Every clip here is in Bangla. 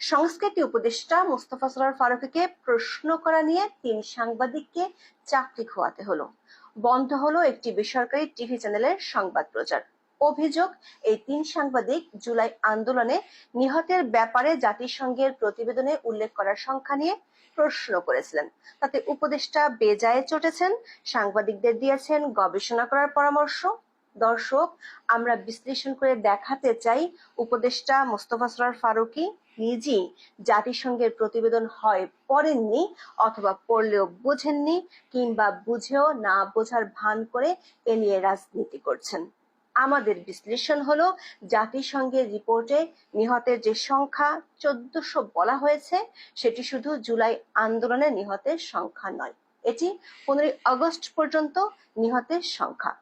সংস্কৃতি উপদেষ্টা মোস্তফা সরার ফারুকীকে প্রশ্ন করা নিয়ে তিন সাংবাদিককে চাকরি খোয়াতে হলো। বন্ধ হলো একটি বেসরকারি টিভি চ্যানেলের সংবাদ প্রচার। অভিযোগ, এই তিন সাংবাদিক জুলাই আন্দোলনে নিহতের ব্যাপারে জাতিসংঘের প্রতিবেদনে উল্লেখ করার সংখ্যা নিয়ে প্রশ্ন করেছিলেন। তাতে উপদেষ্টা বেজায় চটেছেন, সাংবাদিকদের দিয়েছেন গবেষণা করার পরামর্শ। দর্শক, আমরা বিশ্লেষণ করে দেখাতে চাই উপদেষ্টা মোস্তফা সরার ফারুকী নিজেই জাতিসংঘের প্রতিবেদন হয় পড়েননি অথবা পড়লেও বোঝেননি কিংবা বুঝেও না বোঝার ভান করে এ নিয়ে রাজনীতি করছেন। আমাদের বিশ্লেষণ হলো, জাতিসংঘের রিপোর্টে নিহতের যে সংখ্যা চোদ্দশো বলা হয়েছে, সেটি শুধু জুলাই আন্দোলনে নিহতের সংখ্যা নয়। এটি পনেরোই আগস্ট পর্যন্ত নিহতের সংখ্যা।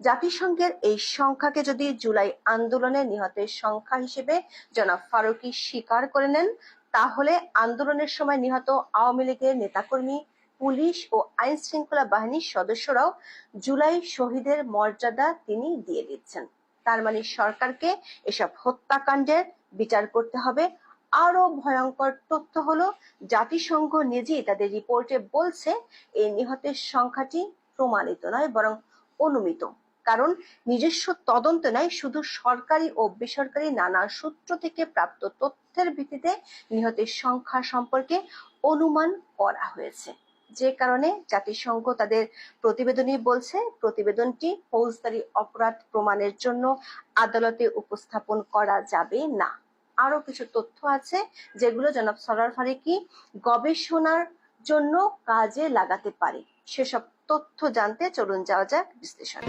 জাতিসংঘের এই সংখ্যাকে যদি জুলাই আন্দোলনে নিহতের সংখ্যা হিসেবে জনাব ফারুকি স্বীকার করে নেন, তাহলে আন্দোলনের সময় নিহত আওয়ামী লীগের নেতাকর্মী, পুলিশ ও আইন শৃঙ্খলা বাহিনীর সদস্যরাও জুলাই শহীদের মর্যাদা তিনি দিয়ে দিচ্ছেন। তার মানে সরকারকে এসব হত্যাকাণ্ডের বিচার করতে হবে। আরও ভয়ঙ্কর তথ্য হলো, জাতিসংঘ নিজেই তাদের রিপোর্টে বলছে, এই নিহতের সংখ্যাটি প্রমাণিত নয়, বরং অনুমিত। কারণ নিজস্ব তদন্ত নয়, শুধু সরকারি ও বেসরকারি নানা সূত্র থেকে প্রাপ্ত তথ্যের ভিত্তিতে নিহতের সংখ্যা সম্পর্কে অনুমান করা হয়েছে। যে কারণে জাতিসংঘ তাদের প্রতিবেদনে বলছে, প্রতিবেদনটি ফৌজদারি অপরাধ প্রমাণের জন্য আদালতে উপস্থাপন করা যাবে না। আরও কিছু তথ্য আছে, যেগুলো জনাব সরার ফারিকি গবেষণার জন্য কাজে লাগাতে পারে। সেসব তথ্য জানতে চলুন যাওয়া যাক বিশ্লেষণে।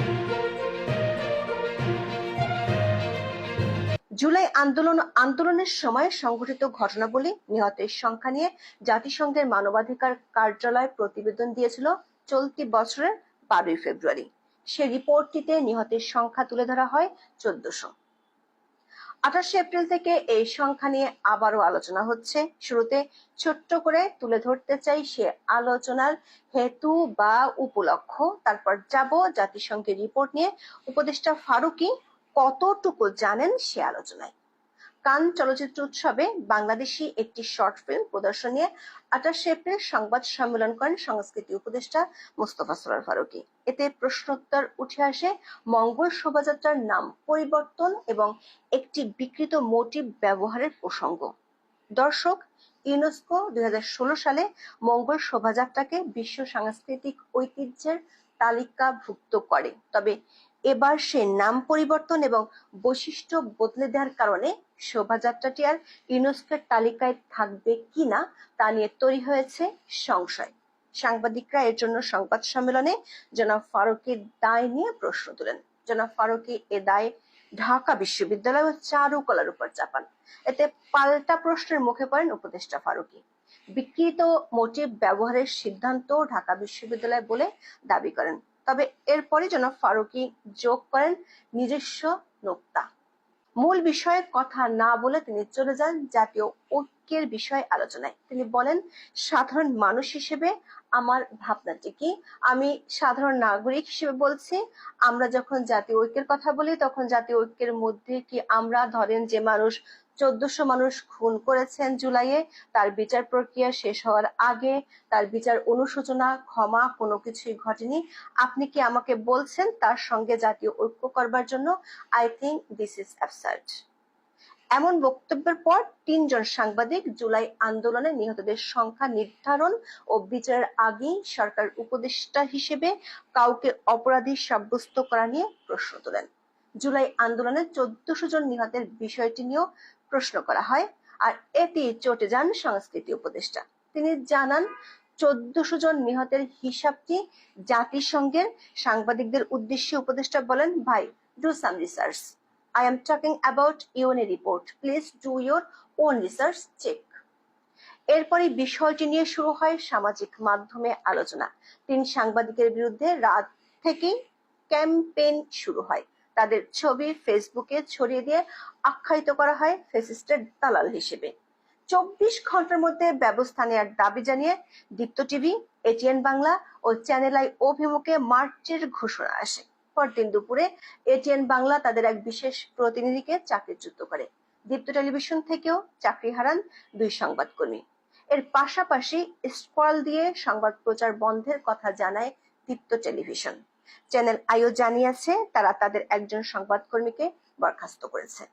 জুলাই আন্দোলন, আন্দোলনের সময় সংঘটিত ঘটনাবলী নিহতের সংখ্যা নিয়ে জাতিসংঘের মানবাধিকার কার্যালয় প্রতিবেদন দিয়েছিল চলতি বছরের বারোই ফেব্রুয়ারি। সে রিপোর্টটিতে নিহতের সংখ্যা তুলে ধরা হয় চোদ্দশো। আঠাশে এপ্রিল থেকে এই সংখ্যা নিয়ে আবারও আলোচনা হচ্ছে। শুরুতে ছোট্ট করে তুলে ধরতে চাই সে আলোচনার হেতু বা উপলক্ষ তারপর যাব জাতিসংঘের রিপোর্ট নিয়ে। উপদেষ্টা ফারুকি কতটুকু জানেন সে আলোচনায়? কান চলচ্চিত্র উৎসবে বাংলাদেশি একটি শর্ট ফিল্ম প্রদর্শন আঠাশে এপ্রিল সংবাদ সম্মেলন করেন সংস্কৃতি উপদেষ্টা মোস্তফা সরার ফারুকি। এতে প্রশ্নোত্তর উঠে আসে। মঙ্গল শোভাযাত্রার নাম পরিবর্তন এবং একটি বিকৃত মোটিভ ব্যবহারের প্রসঙ্গ। দর্শক, ইউনেস্কো দুই হাজার ষোলো সালে মঙ্গল শোভাযাত্রাকে বিশ্ব সাংস্কৃতিক ঐতিহ্যের তালিকাভুক্ত করে। তবে এবার সে নাম পরিবর্তন এবং বৈশিষ্ট্য বদলে দেওয়ার কারণে শোভাযাত্রাটি আর ইউনেস্কোর তালিকায় থাকবে কিনা তা নিয়ে তৈরি হয়েছে সংশয়। সাংবাদিকরা এর জন্য সংবাদ সম্মেলনে জনাব ফারুকের দায় নিয়ে প্রশ্ন তোলেন। জনাব ফারুকি এ দায় ঢাকা বিশ্ববিদ্যালয় ও চারুকলার উপর চাপান। এতে পাল্টা প্রশ্নের মুখে পড়েন উপদেষ্টা ফারুকি। বিকৃত মোটিভ ব্যবহারের সিদ্ধান্ত ঢাকা বিশ্ববিদ্যালয় বলে দাবি করেন। তবে এরপরে জনাব ফারুকি যোগ করেন নিজস্ব নোক্তা। মূল বিষয়ে কথা না বলে তিনি চলে যান জাতীয় ঐক্যের বিষয়ে আলোচনায়। তিনি বলেন, সাধারণ মানুষ হিসেবে আমার ভাবনাটি কি? আমি সাধারণ নাগরিক হিসেবে বলছি, আমরা যখন জাতীয় ঐক্যের কথা বলি, তখন জাতীয় ঐক্যের মধ্যে কি আমরা ধরেন যে মানুষ চোদ্দশো মানুষ খুন করেছেন জুলাইয়ে, তার বিচার প্রক্রিয়া শেষ হওয়ার আগে, তার বিচার অনুশোচনা, ক্ষমা কোনো কিছুই ঘটেনি। আপনি কি আমাকে বলছেন তার সঙ্গে জাতীয় ঐক্য করবার জন্য? I think this is absurd এমন বক্তব্যের পর তিনজন সাংবাদিক জুলাই আন্দোলনে নিহতদের সংখ্যা নির্ধারণ ও বিচারের আগেই সরকার উপদেষ্টা হিসেবে কাউকে অপরাধী সাব্যস্ত করা নিয়ে প্রশ্ন তোলেন। জুলাই আন্দোলনে চোদ্দশো জন নিহতের বিষয়টি নিয়েও প্রশ্ন করা হয়, আর এটি চটে যান সংস্কৃতি উপদেষ্টা। তিনি জানান, চোদ্দশো জন নিহতের হিসাবটি জাতিসংঘের সাংবাদিকদের উদ্দেশ্যে উপদেষ্টা বলেন, ভাই do some research I am talking about UNA report. Please do your own research check. এরপরে বিষয়টি নিয়ে শুরু হয় সামাজিক মাধ্যমে আলোচনা তিন সাংবাদিকের বিরুদ্ধে রাত থেকেই ক্যাম্পেইন শুরু হয় তাদের ছবি ফেসবুকে ছড়িয়ে দিয়ে আখ্যায়িত করা হয় ফেসিস্টের দালাল হিসেবে চব্বিশ ঘণ্টার মধ্যে ব্যবস্থা নেওয়ার দাবি জানিয়ে দীপ্ত টিভি, এটিএন বাংলা ও চ্যানেল আই অভিমুখে মার্চের ঘোষণা আসে পরদিন দুপুরে এটিএন বাংলা তাদের এক বিশেষ প্রতিনিধিকে চাকরিচ্যুত করে। দীপ্ত টেলিভিশন থেকেও চাকরি হারান দুই সংবাদকর্মী। এর পাশাপাশি স্কল দিয়ে সংবাদ প্রচার বন্ধের কথা জানায় দীপ্ত টেলিভিশন। চ্যানেল আইও জানিয়েছে, তারা তাদের একজন সংবাদকর্মীকে বরখাস্ত করেছে।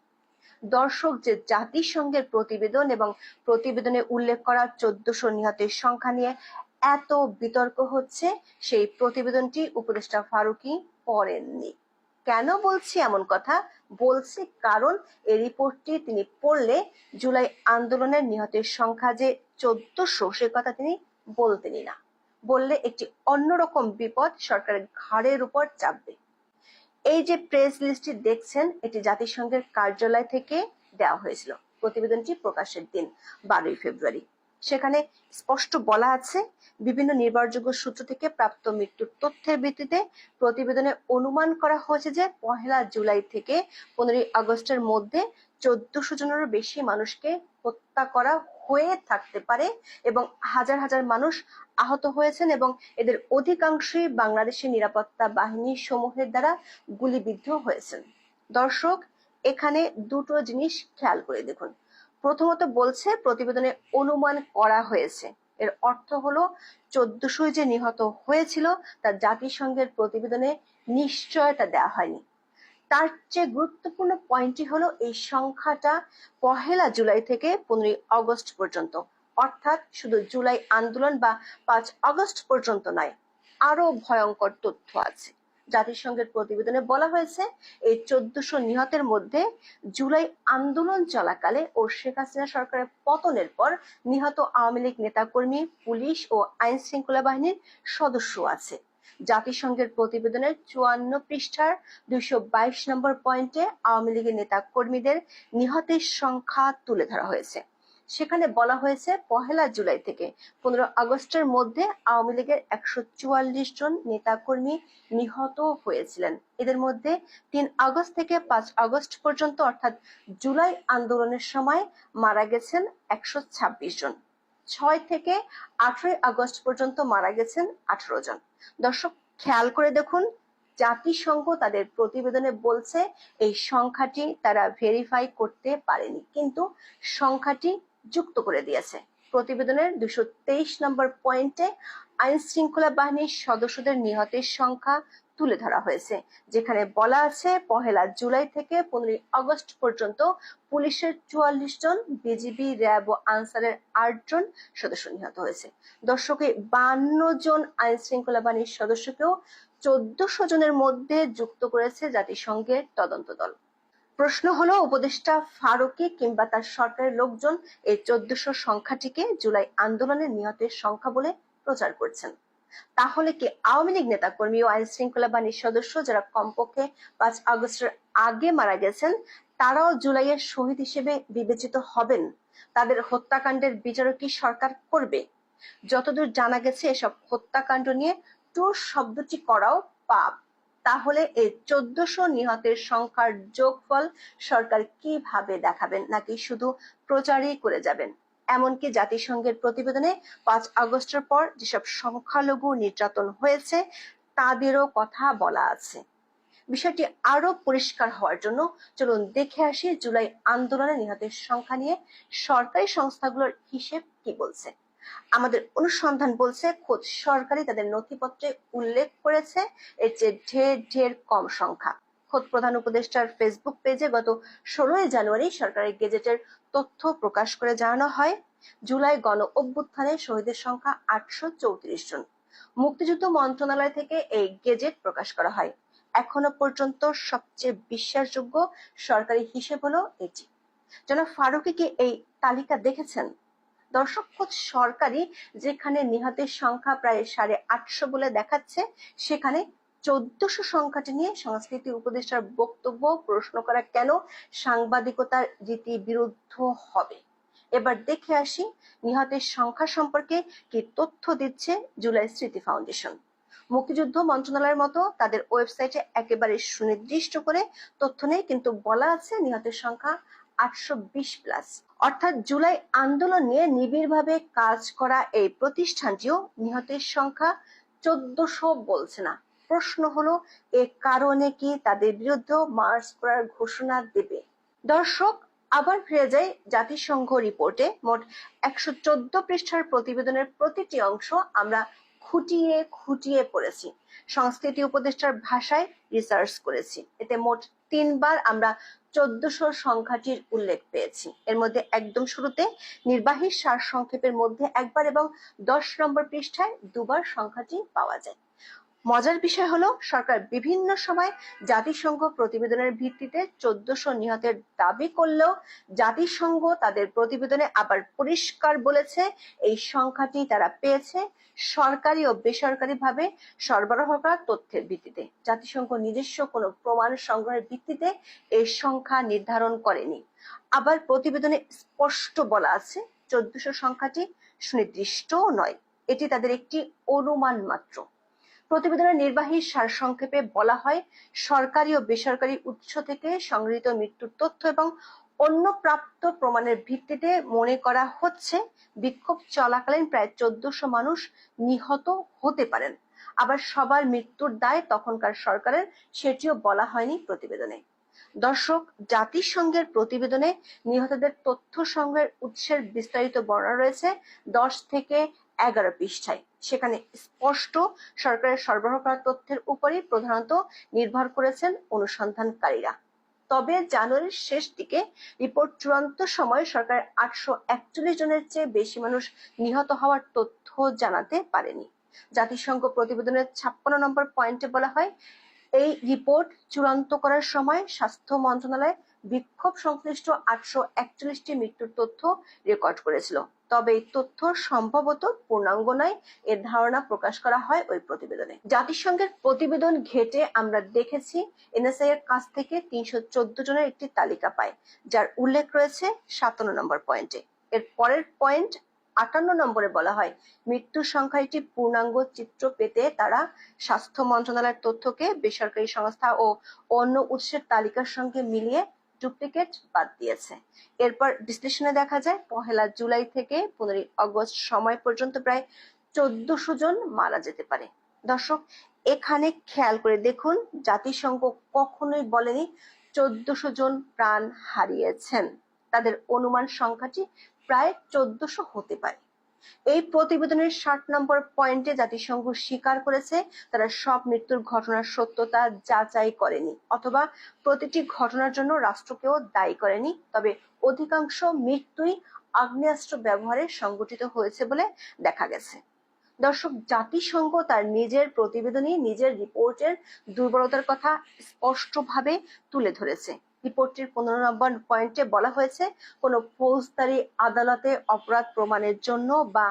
দর্শক যে জাতিসংঘের প্রতিবেদন এবং প্রতিবেদনে উল্লেখ করা চোদ্দশো নিহতের সংখ্যা নিয়ে এত বিতর্ক হচ্ছে, সেই প্রতিবেদনটি উপদেষ্টা ফারুকি পড়েননি কেন বলছি এমন কথা? বলছি কারণ এই রিপোর্টটি তিনি পড়লে জুলাই আন্দোলনের নিহতের সংখ্যা যে চোদ্দশো সে কথা তিনি বলতেনই না। বললে একটি অন্যরকম বিপদ সরকারের ঘাড়ের উপর চাপবে। এই যে প্রেস লিস্টটি দেখছেন, এটি জাতিসংঘের কার্যালয় থেকে দেওয়া হয়েছিল। প্রতিবেদনটি প্রকাশের দিন, বারোই ফেব্রুয়ারি। সেখানে স্পষ্ট বলা আছে, বিভিন্ন নির্ভরযোগ্য সূত্র থেকে প্রাপ্ত মৃত্যুর তথ্যের ভিত্তিতে প্রতিবেদনে অনুমান করা হয়েছে যে পহেলা জুলাই থেকে পনেরোই আগস্টের মধ্যে চোদ্দশো জনেরও বেশি মানুষকে হত্যা করা হয়ে থাকতে পারে এবং হাজার হাজার মানুষ আহত হয়েছেন এবং এদের অধিকাংশই বাংলাদেশের নিরাপত্তা বাহিনী সমূহের দ্বারা গুলিবিদ্ধ হয়েছেন। দর্শক, এখানে দুটো জিনিস খেয়াল করে দেখুন। প্রথমত বলছে, প্রতিবেদনে অনুমান করা হয়েছে। এর অর্থ হলো চোদ্দশো যে নিহত হয়েছিল তা জাতিসংঘের প্রতিবেদনে নিশ্চয়তা দেওয়া হয়নি। তার চেয়ে গুরুত্বপূর্ণ পয়েন্টটি হলো, এই সংখ্যাটা পহেলা জুলাই থেকে পনেরোই আগস্ট পর্যন্ত। অর্থাৎ শুধু জুলাই আন্দোলন বা পাঁচ আগস্ট পর্যন্ত নয় আরও ভয়ঙ্কর তথ্য আছে। জাতিসংঘের প্রতিবেদনে বলা হয়েছে, এই চোদ্দশো নিহতের মধ্যে জুলাই আন্দোলন চলাকালে ও শেখ হাসিনা সরকারের পতনের পর নিহত আওয়ামী লীগ নেতাকর্মী, পুলিশ ও আইন শৃঙ্খলা বাহিনীর সদস্য আছে। জাতিসংঘের প্রতিবেদনের চুয়ান্ন পৃষ্ঠার দুইশো বাইশ নম্বর পয়েন্টে আওয়ামী লীগের নেতা কর্মীদের নিহতের সংখ্যা তুলে ধরা হয়েছে। সেখানে বলা হয়েছে পহেলা জুলাই থেকে পনেরো আগস্টের মধ্যে আওয়ামী লীগের একশো চুয়াল্লিশ জন নেতাকর্মী নিহত হয়েছিলেন। এদের মধ্যে তিন আগস্ট থেকে পাঁচ আগস্ট পর্যন্ত, অর্থাৎ জুলাই আন্দোলনের সময় মারা গেছেন একশো ছাব্বিশ জন। ছয় থেকে আঠারোই আগস্ট পর্যন্ত মারা গেছেন আঠারো জন। দর্শক, খেয়াল করে দেখুন, জাতিসংঘ তাদের প্রতিবেদনে বলছে এই সংখ্যাটি তারা ভেরিফাই করতে পারেনি। কিন্তু সংখ্যাটি যুক্ত করে দিয়েছে। প্রতিবেদনের দুশো তেইশ নম্বর পয়েন্টে আইন শৃঙ্খলা বাহিনীর সদস্যদের নিহতের সংখ্যা তুলে ধরা হয়েছে, যেখানে বলা আছে পহেলা জুলাই থেকে পনেরোই আগস্ট পর্যন্ত পুলিশের চুয়াল্লিশ জন, বিজিবি, র্যাব ও আনসারের আট জন সদস্য নিহত হয়েছে। দর্শকে বান্ন জন আইন শৃঙ্খলা বাহিনীর সদস্যকেও চোদ্দশো জনের মধ্যে যুক্ত করেছে জাতিসংঘের তদন্ত দল। প্রশ্ন হলো, উপদেষ্টা ফারুকি কিংবা তার সরকারের লোকজন এই চোদ্দশো সংখ্যাটিকে জুলাই আন্দোলনের নিহতের সংখ্যা বলে প্রচার করছেন। তাহলে কি আওয়ামী লীগ নেতা কর্মী ও আইন শৃঙ্খলা বাহিনীর সদস্য যারা কমপক্ষে পাঁচ আগস্টের আগে মারা গেছেন, তারাও জুলাইয়ের শহীদ হিসেবে বিবেচিত হবেন? তাদের হত্যাকাণ্ডের বিচারও কি সরকার করবে? যতদূর জানা গেছে, এসব হত্যাকাণ্ড নিয়ে টুর শব্দটি করাও পাপ। তাহলে এই চোদ্দশো নিহতের সংখ্যার যোগফল সরকার কীভাবে দেখাবেন? নাকি শুধু প্রচারই করে যাবেন? এমনকি জাতিসংঘের প্রতিবেদনে পাঁচ আগস্টের পর যেসব সংখ্যালঘু নির্যাতন হয়েছে, তাদেরও কথা বলা আছে। বিষয়টি আরও পরিষ্কার হওয়ার জন্য চলুন দেখে আসি জুলাই আন্দোলনে নিহতের সংখ্যা নিয়ে সরকারি সংস্থাগুলোর হিসেব কি বলছে। আমাদের অনুসন্ধান বলছে, খোদ সরকারি তাদের নথিপত্রে উল্লেখ করেছে, এর চেয়ে ঢের ঢের কম সংখ্যা। খোদ প্রধান উপদেষ্টার ফেসবুক পেজে গত ষোলোই জানুয়ারি সরকারি গেজেটের তথ্য প্রকাশ করে জানানো হয়, জুলাই গণ অভ্যুত্থানে শহীদের সংখ্যা আটশো চৌত্রিশ জন। মুক্তিযুদ্ধ মন্ত্রণালয় থেকে এই গেজেট প্রকাশ করা হয়। এখনও পর্যন্ত সবচেয়ে বিশ্বাসযোগ্য সরকারি হিসেব হলো এটি। জনাব ফারুকি কি এই তালিকা দেখেছেন? দর্শক খোঁজ সরকারি যেখানে নিহতের সংখ্যা প্রায় সাড়ে আটশো বলে দেখাচ্ছে, সেখানে চোদ্দশো সংখ্যাটি নিয়ে সংস্কৃতি উপদেষ্টার বক্তব্য প্রশ্ন করা কেন সাংবাদিকতার রীতি বিরুদ্ধ হবে? এবার দেখে আসি নিহতের সংখ্যা সম্পর্কে কি তথ্য দিচ্ছে জুলাই স্মৃতি ফাউন্ডেশন। মুক্তিযুদ্ধ মন্ত্রণালয়ের মতো তাদের ওয়েবসাইটে একেবারে সুনির্দিষ্ট করে তথ্য নেই, কিন্তু বলা আছে নিহতের সংখ্যা আটশো বিশ প্লাস। অর্থাৎ জুলাই আন্দোলন নিয়ে নিবিড়ভাবে কাজ করা এই প্রতিষ্ঠানটিও নিহতের সংখ্যা চোদ্দশো বলছে না। প্রশ্ন হলো, এ কারণে কি তাদের বিরুদ্ধে মার্চ করার ঘোষণা দেবে? দর্শক, আবার ফিরে যায় জাতিসংঘ রিপোর্টে। মোট একশো চোদ্দ পৃষ্ঠার প্রতিবেদনের প্রতিটি অংশ আমরা খুঁটিয়ে খুঁটিয়ে পড়েছি। সংস্কৃতি উপদেষ্টার ভাষায় রিসার্চ করেছি। এতে মোট তিনবার আমরা চোদ্দশো সংখ্যাটির উল্লেখ পেয়েছি। এর মধ্যে একদম শুরুতে নির্বাহী সার সংক্ষেপের মধ্যে একবার এবং দশ নম্বর পৃষ্ঠায় দুবার সংখ্যাটি পাওয়া যায়। মজার বিষয় হলো, সরকার বিভিন্ন সময় জাতিসংঘ প্রতিবেদনের ভিত্তিতে চোদ্দশো নিহতের দাবি করলেও জাতিসংঘ তাদের প্রতিবেদনে আবার পরিষ্কার বলেছে, এই সংখ্যাটি তারা পেয়েছে সরকারি ও বেসরকারি ভাবে সরবরাহ করা তথ্যের ভিত্তিতে। জাতিসংঘ নিজস্ব কোনো প্রমাণ সংগ্রহের ভিত্তিতে এই সংখ্যা নির্ধারণ করেনি। আবার প্রতিবেদনে স্পষ্ট বলা আছে, চোদ্দশো সংখ্যাটি সুনির্দিষ্টও নয়। এটি তাদের একটি অনুমান মাত্র। প্রতিবেদনের নির্বাহী সারসংক্ষেপে বলা হয়, সরকারি ও বেসরকারি উৎস থেকে সংগৃহীত মৃত্যুর তথ্য এবং অন্য প্রাপ্ত প্রমাণের ভিত্তিতে মনে করা হচ্ছে, বিক্ষোভ চলাকালীন প্রায় চোদ্দশো মানুষ নিহত হতে পারেন। আবার সবার মৃত্যুর দায় তখনকার সরকারের, সেটিও বলা হয়নি প্রতিবেদনে। দর্শক, জাতিসংঘের প্রতিবেদনে নিহতদের তথ্য সংগ্রহের উৎসের বিস্তারিত বর্ণনা রয়েছে। দশ থেকে এগারো পৃষ্ঠায়। সেখানে স্পষ্ট সরকারের সরবরাহ করা তথ্যের উপরই প্রধানত নির্ভর করেছেন অনুসন্ধানকারীরা। তবে জানুয়ারির শেষ দিকে রিপোর্ট চূড়ান্ত সময়ে সরকার আটশো একচল্লিশ জনের চেয়ে বেশি মানুষ নিহত হওয়ার তথ্য জানাতে পারেনি। জাতিসংঘ প্রতিবেদনের ছাপ্পান্ন নম্বর পয়েন্টে বলা হয়, এই রিপোর্ট চূড়ান্ত করার সময় স্বাস্থ্য মন্ত্রণালয় বিক্ষোভ সংশ্লিষ্ট আটশো একচল্লিশটি মৃত্যুর তথ্য রেকর্ড করেছিল। তবে এই তথ্য সম্ভবত পূর্ণাঙ্গ নয়। এর ধারণা প্রকাশ করা হয় ওই প্রতিবেদনে। জাতিসংঘের প্রতিবেদন ঘেটে আমরা দেখেছি এনএসআই এর কাছ থেকে তিনশো চোদ্দ জনের একটি তালিকা পায়, যার উল্লেখ রয়েছে সাতান্ন নম্বর পয়েন্টে এর পরের পয়েন্ট আটান্ন নম্বরে বলা হয়, মৃত্যুর সংখ্যা একটি পূর্ণাঙ্গ চিত্র পেতে তারা স্বাস্থ্য মন্ত্রণালয়ের তথ্যকে বেসরকারি সংস্থা ও অন্য উৎসের তালিকার সঙ্গে মিলিয়ে ডুপ্লিকেট বাদ দিয়েছে। এরপর বিশ্লেষণে দেখা যায়, পহেলা জুলাই থেকে পনেরোই অগস্ট সময় পর্যন্ত প্রায় চোদ্দশো জন মারা যেতে পারে। দর্শক, এখানে খেয়াল করে দেখুন, জাতিসংঘ কখনোই বলেনি চোদ্দশো জন প্রাণ হারিয়েছেন। তাদের অনুমান সংখ্যাটি প্রায় চোদ্দশো হতে পারে। এই প্রতিবেদনের ষাট নম্বর পয়েন্টে জাতিসংঘ স্বীকার করেছে, তারা সব মৃত্যুর ঘটনার সত্যতা যাচাই করেনি অথবা প্রতিটি ঘটনার জন্য রাষ্ট্রকেও দায়ী করেনি। তবে অধিকাংশ মৃত্যুই আগ্নেয়াস্ত্র ব্যবহারে সংগঠিত হয়েছে বলে দেখা গেছে। দর্শক, জাতিসংঘ তার নিজের প্রতিবেদনে নিজের রিপোর্টের দুর্বলতার কথা স্পষ্টভাবে তুলে ধরেছে। রিপোর্টটির পনেরো নম্বর পয়েন্টে বলা হয়েছে, কোনো ফৌজদারি আদালতে অপরাধ প্রমাণের জন্য বা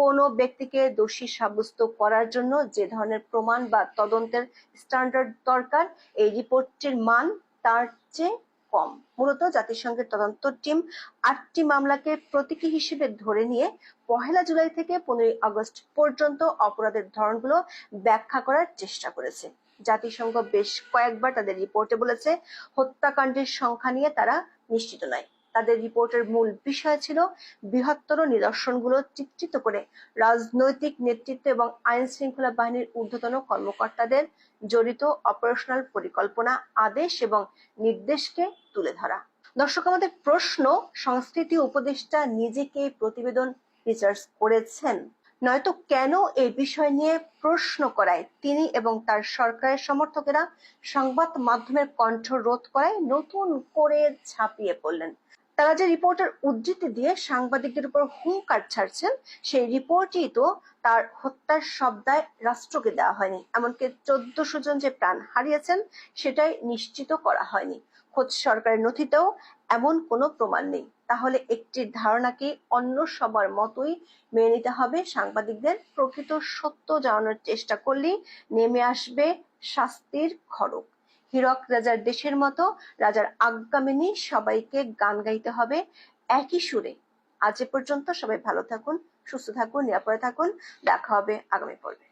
কোনো ব্যক্তিকে দোষী সাব্যস্ত করার জন্য যে ধরনের প্রমাণ বা তদন্তের স্ট্যান্ডার্ড দরকার, এই রিপোর্টটির মান তার চেয়ে কম। মূলত জাতিসংঘের তদন্ত টিম আটটি মামলাকে প্রতীকী হিসেবে ধরে নিয়ে পহেলা জুলাই থেকে পনেরোই আগস্ট পর্যন্ত অপরাধের ধরনগুলো ব্যাখ্যা করার চেষ্টা করেছে। জাতিসংঘ বেশ কয়েকবার তাদের রিপোর্টে বলেছে, হত্যাকাণ্ডের সংখ্যা নিয়ে তারা নিশ্চিত নয়। তাদের রিপোর্টের মূল বিষয় ছিল বৃহত্তর নিদর্শনগুলো চিত্রিত করে রাজনৈতিক নেতৃত্ব এবং আইন শৃঙ্খলা বাহিনীর ঊর্ধ্বতন কর্মকর্তাদের জড়িত অপারেশনাল পরিকল্পনা, আদেশ এবং নির্দেশকে তুলে ধরা। দর্শক, আমাদের প্রশ্ন, সংস্কৃতি উপদেষ্টা নিজেকে প্রতিবেদন রিসার্চ করেছেন। নয়তো কেন এই বিষয় নিয়ে প্রশ্ন করায় তিনি এবং তার সরকারের সমর্থকেরা সংবাদ মাধ্যমের কণ্ঠ রোধ করায় নতুন করে ছাপিয়ে পড়লেন। তারা যে রিপোর্টের উদ্ধৃতি দিয়ে সাংবাদিকদের উপর হুঙ্কার ছাড়ছেন, সেই রিপোর্টই তো তার হত্যার শব্দায় রাষ্ট্রকে দেওয়া হয়নি। এমনকি চোদ্দশো জন যে প্রাণ হারিয়েছেন, সেটাই নিশ্চিত করা হয়নি। খোঁজ সরকারের নথিতেও এমন কোনো প্রমাণ নেই। তাহলে একটি ধারণাকে অন্য সবার মতোই মেনে নিতে হবে। সাংবাদিকদের প্রকৃত সত্য জানানোর চেষ্টা করলেই নেমে আসবে শাস্তির খড়ক হীরক রাজার দেশের মতো, রাজার আজ্ঞা মেনে সবাইকে গান গাইতে হবে একই সুরে। আজ পর্যন্ত সবাই ভালো থাকুন, সুস্থ থাকুন, নিরাপদে থাকুন। দেখা হবে আগামী পর্বে।